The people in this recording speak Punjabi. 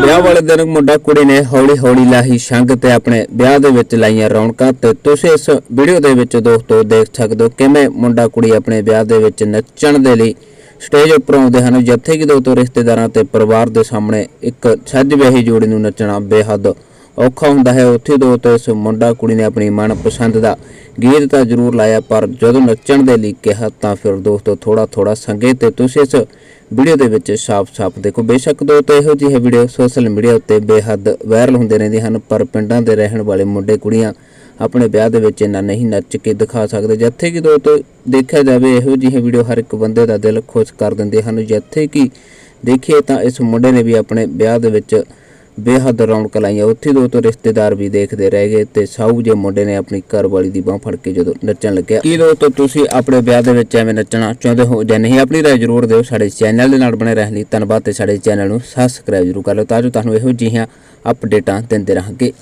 ਵਿਆਹ ਵਾਲੇ ਦਿਨ ਮੁੰਡਾ ਕੁੜੀ ਨੇ ਹੌਲੀ ਹੌਲੀ ਲਾਹੀ ਸੰਗ ਤੇ ਆਪਣੇ ਵਿਆਹ ਦੇ ਵਿੱਚ ਲਾਈਆਂ ਰੌਣਕਾਂ ਤੇ ਤੁਸੀਂ ਇਸ ਵੀਡੀਓ ਦੇ ਵਿੱਚ ਦੋਸਤੋ ਦੇਖ ਸਕਦੇ ਹੋ ਕਿਵੇਂ ਮੁੰਡਾ ਕੁੜੀ ਆਪਣੇ ਵਿਆਹ ਦੇ ਵਿੱਚ ਨੱਚਣ ਦੇ ਲਈ ਸਟੇਜ ਉੱਪਰ ਆਉਂਦੇ ਹਨ। ਜਿੱਥੇ ਕਿ ਦੋਸਤੋ ਰਿਸ਼ਤੇਦਾਰਾਂ ਤੇ ਪਰਿਵਾਰ ਦੇ ਸਾਹਮਣੇ ਇੱਕ ਸੱਜ ਵਿਆਹੀ ਜੋੜੀ ਨੂੰ ਨੱਚਣਾ ਬੇਹੱਦ ਔਖਾ ਹੁੰਦਾ ਹੈ। ਉੱਥੇ ਦੋਸਤੋ ਇਸ ਮੁੰਡਾ ਕੁੜੀ ਨੇ ਆਪਣੀ ਮਨਪਸੰਦ ਦਾ ਗੀਤ ਤਾਂ ਜ਼ਰੂਰ ਲਾਇਆ, ਪਰ ਜਦੋਂ ਨੱਚਣ ਦੇ ਲਈ ਕਿਹਾ ਤਾਂ ਫਿਰ ਦੋਸਤੋ ਥੋੜਾ ਥੋੜਾ ਸੰਗੇ ਤੇ ਤੁਸੀਂ ਇਸ ਵੀਡੀਓ ਦੇ ਵਿੱਚ ਸਾਫ਼-ਸਾਫ਼ ਦੇਖੋ। ਬੇਸ਼ੱਕ ਦੋ ਦੋਸਤੋ ਇਹੋ ਜਿਹੇ ਵੀਡੀਓ ਸੋਸ਼ਲ ਮੀਡੀਆ ਉੱਤੇ ਬੇਹੱਦ ਵਾਇਰਲ ਹੁੰਦੇ ਰਹਿੰਦੇ ਹਨ, ਪਰ ਪਿੰਡਾਂ ਦੇ ਰਹਿਣ ਵਾਲੇ ਮੁੰਡੇ, ਕੁੜੀਆਂ ਆਪਣੇ ਵਿਆਹ ਦੇ ਵਿੱਚ ਇੰਨਾ ਨਹੀਂ ਨੱਚ ਕੇ ਦਿਖਾ ਸਕਦੇ। ਜਿੱਥੇ ਕਿ ਦੋਸਤੋ ਦੇਖਿਆ ਜਾਵੇ, ਇਹੋ ਜਿਹੇ ਵੀਡੀਓ ਹਰ ਇੱਕ ਬੰਦੇ ਦਾ ਦਿਲ ਖੁਸ਼ ਕਰ ਦਿੰਦੇ ਹਨ। ਜਿੱਥੇ ਕਿ ਦੇਖੀਏ ਤਾਂ ਇਸ ਮੁੰਡੇ ਨੇ ਵੀ ਆਪਣੇ ਵਿਆਹ ਦੇ ਵਿੱਚ ਬੇਹੱਦ ਰੌਣਕ ਲਾਈਆਂ। ਉੱਥੇ ਦੋ ਤੋਂ ਰਿਸ਼ਤੇਦਾਰ ਵੀ ਦੇਖਦੇ ਰਹਿ ਗਏ ਤੇ ਸਾਊ ਜੇ ਮੁੰਡੇ ਨੇ ਆਪਣੀ ਘਰਵਾਲੀ ਦੀ ਬਾਹ ਫੜ ਕੇ ਜਦੋਂ ਨੱਚਣ ਲੱਗਿਆ, ਕੀ ਦੋਸਤੋ ਤੁਸੀਂ ਆਪਣੇ ਵਿਆਹ ਦੇ ਵਿੱਚ ਐਵੇਂ ਨੱਚਣਾ ਚਾਹੁੰਦੇ ਹੋ ਜਾਂ ਨਹੀਂ? ਆਪਣੀ ਰਾਏ ਜ਼ਰੂਰ ਦਿਓ। ਸਾਡੇ ਚੈਨਲ ਦੇ ਨਾਲ ਬਣੇ ਰਹਿਣ ਲਈ ਧੰਨਵਾਦ ਤੇ ਸਾਡੇ ਚੈਨਲ ਨੂੰ ਸਬਸਕ੍ਰਾਈਬ ਜ਼ਰੂਰ ਕਰ ਲਓ ਤਾਂ ਜੋ ਤੁਹਾਨੂੰ ਇਹੋ ਜਿਹੀਆਂ ਅਪਡੇਟਾਂ ਦਿੰਦੇ ਰਹਾਂਗੇ।